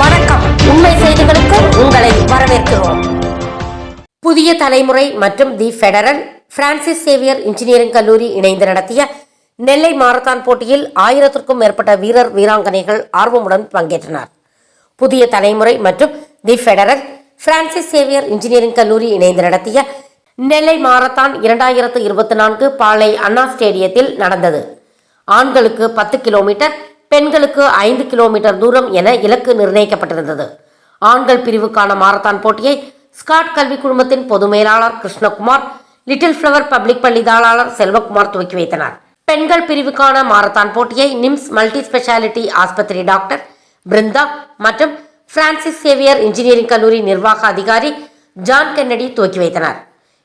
வணக்கம். உண்மை செய்திகளுக்கு உங்களை வரவேற்கிறோம். புதிய தலைமுறை மற்றும் the Federal Francis Xavier engineering கல்லூரி இணைந்து நடத்திய நெல்லை மாரத்தான் போட்டியில் ஆயிரத்திற்கும் மேற்பட்ட வீரர் வீராங்கனைகள் ஆர்வமுடன் பங்கேற்றனர். புதிய தலைமுறை மற்றும் the Federal Francis Xavier engineering கல்லூரி இணைந்து நடத்திய நெல்லை மாரத்தான் இரண்டாயிரத்து இருபத்தி நான்கு பாளை அண்ணா ஸ்டேடியத்தில் நடந்தது. ஆண்களுக்கு பத்து கிலோமீட்டர் பெண்களுக்கு ஐந்து கிலோமீட்டர் தூரம் என இலக்கு நிர்ணயிக்கப்பட்டிருந்தது. ஆண்கள் பிரிவுக்கான மாரத்தான் போட்டியை ஸ்காட் கல்வி குழுமத்தின் பொது மேலாளர் கிருஷ்ணகுமார் லிட்டில் ஃப்ளவர் பப்ளிக் பள்ளி தாளாளர் செல்வகுமார் துவக்கி வைத்தனர். பெண்கள் பிரிவுக்கான மாரத்தான் போட்டியை நிம்ஸ் மல்டி ஸ்பெஷாலிட்டி ஆஸ்பத்திரி டாக்டர் பிருந்தா மற்றும் பிரான்சிஸ் சேவியர் இன்ஜினியரிங் கல்லூரி நிர்வாக அதிகாரி ஜான் கென்னடி துவக்கி வைத்தனர்.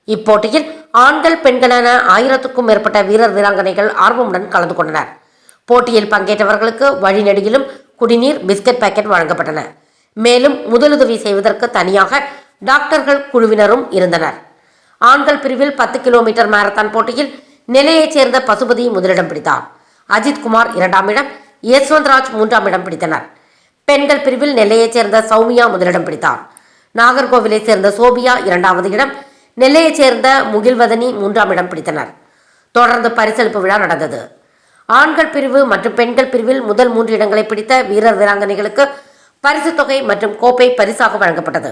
இப்போட்டியில் ஆண்கள் பெண்கள் என ஆயிரத்துக்கும் மேற்பட்ட வீரர் வீராங்கனைகள் ஆர்வமுடன் கலந்து கொண்டனர். போட்டியில் பங்கேற்றவர்களுக்கு வழிநெடுகிலும் குடிநீர் பிஸ்கட் பாக்கெட் வழங்கப்பட்டன. மேலும் முதலுதவி செய்வதற்கு தனியாக டாக்டர்கள் குழுவினரும் இருந்தனர். ஆண்கள் பிரிவில் பத்து கிலோமீட்டர் மாரத்தான் போட்டியில் நிலையைச் சேர்ந்த பசுபதி முதலிடம் பிடித்தார். அஜித்குமார் இரண்டாம் இடம் யஸ்வந்த்ராஜ் மூன்றாம் இடம் பிடித்தனர். பெண்கள் பிரிவில் நெல்லையைச் சேர்ந்த சௌமியா முதலிடம் பிடித்தார். நாகர்கோவிலைச் சேர்ந்த சோபியா இரண்டாவது இடம் நெல்லையைச் சேர்ந்த முகில்வதனி மூன்றாம் இடம் பிடித்தனர். தொடர்ந்து பரிசளிப்பு விழா நடந்தது. ஆண்கள் பிரிவு மற்றும் பெண்கள் பிரிவில் முதல் மூன்று இடங்களை பிடித்த வீரர் வீராங்கனைகளுக்கு பரிசுத் தொகை மற்றும் கோப்பை பரிசாக வழங்கப்பட்டது.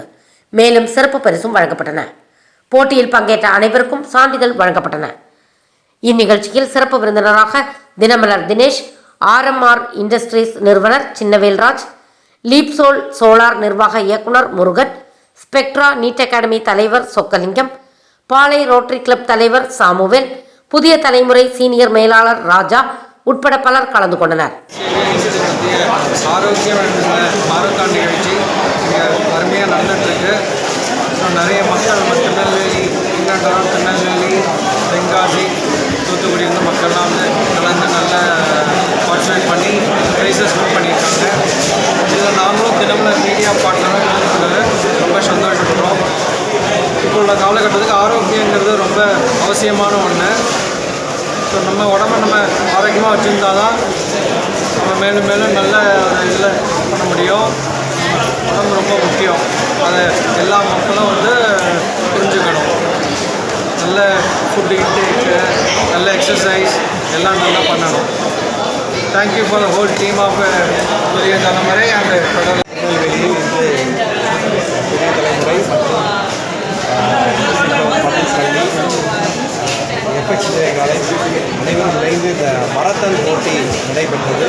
மேலும் சிறப்பு பரிசும் வழங்கப்பட்டன. போட்டியில் பங்கேற்ற அனைவருக்கும் சான்றிதழ் வழங்கப்பட்டன. இந்நிகழ்ச்சியில் சிறப்பு விருந்தினராக தினமலர் தினேஷ் ஆர்எம்ஆர் இண்டஸ்ட்ரீஸ் நிறுவனர் சின்னவேல்ராஜ் லீப்சோல் சோலார் நிர்வாக இயக்குனர் முருகன் ஸ்பெக்ட்ரா நீட் அகாடமி தலைவர் சொக்கலிங்கம் பாலை ரோட்டரி கிளப் தலைவர் சாமுவேல் புதிய தலைமுறை சீனியர் மேலாளர் ராஜா உட்பட பலர் கலந்து கொண்டனர் ஆரோக்கியம் அருமையாக நிறைய மக்கள் நம்ம திருநெல்வேலி இங்கண்டாம் திருநெல்வேலி தென்காசி தூத்துக்குடி இருந்த மக்கள்லாம் வந்து கலந்து நல்ல பார்ட்டிசிபேட் பண்ணி ப்ரைஸஸ் வின் பண்ணியிருக்காங்க இதில் நாங்களும் தினமும் மீடியா பார்ட்னராக கலந்துக்கிறது ரொம்ப சந்தோஷப்படுறோம் இப்போ உள்ள காலகட்டத்துக்கு ஆரோக்கியங்கிறது ரொம்ப அவசியமான ஒன்று ஸோ நம்ம உடம்ப நம்ம ஆரோக்கியமாக வச்சுருந்தா தான் நம்ம மேலும் மேலும் நல்ல இதில் பண்ண முடியும். உடம்பு ரொம்ப முக்கியம். அதை எல்லா மக்களும் வந்து புரிஞ்சுக்கணும். நல்ல ஃபுட்டு இன்டேக்கு நல்ல எக்ஸசைஸ் எல்லாம் நல்லா பண்ணணும். Thank you for the whole team of Puthiya Thalaimurai and federal திருநெல்வேலியில் இன்று புதிய தலைமுறை மற்றும் பப்ளிக் பள்ளி எஃப்எக்ஸ் காலை அனைவரும் இணைந்து இந்த மரத்தன் போட்டி நடைபெற்றது.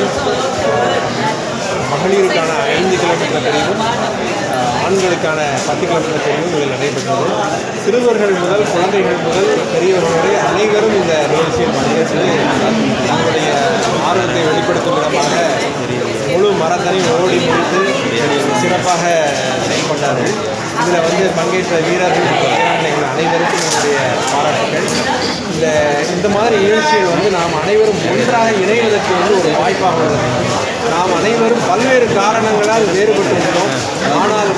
மகளிருக்கான ஐந்து கிலோமீட்டர் பிரிவும் ஆண்களுக்கான பத்து கிலோமீட்டர் பிரிவும் இதில் நடைபெற்றது. சிறுவர்கள் முதல் குழந்தைகள் முதல் பெரியவர்கள் வரை அனைவரும் இந்த நிகழ்ச்சியில் பங்கேற்று தங்களுடைய ஆர்வத்தை வெளிப்படுத்தும் விதமாக முழு மரத்தனையும் ஓடி முடித்து சிறப்பாக செயல்பட்டார்கள். இதில் வந்து பங்கேற்ற வீரர்கள் வீராங்கனைகள் அனைவருக்கும் என்னுடைய பாராட்டுகள் இந்த இந்த மாதிரி நிகழ்ச்சிகள் வந்து நாம் அனைவரும் ஒன்றாக இணைவதற்கு வந்து ஒரு வாய்ப்பாக உள்ளது. நாம் அனைவரும் பல்வேறு காரணங்களால் வேறுபட்டு இருக்கிறோம் ஆனால்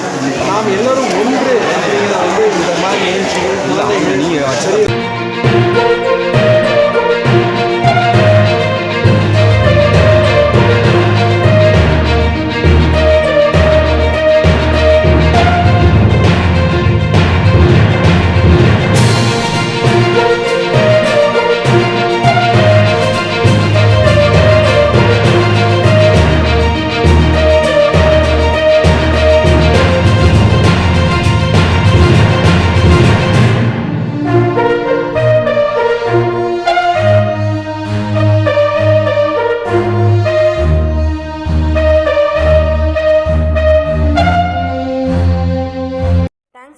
நாம் எல்லோரும் ஒன்று அப்படிங்கிறத வந்து இந்த மாதிரி நிகழ்ச்சிகள் குழந்தைகள் பெரிய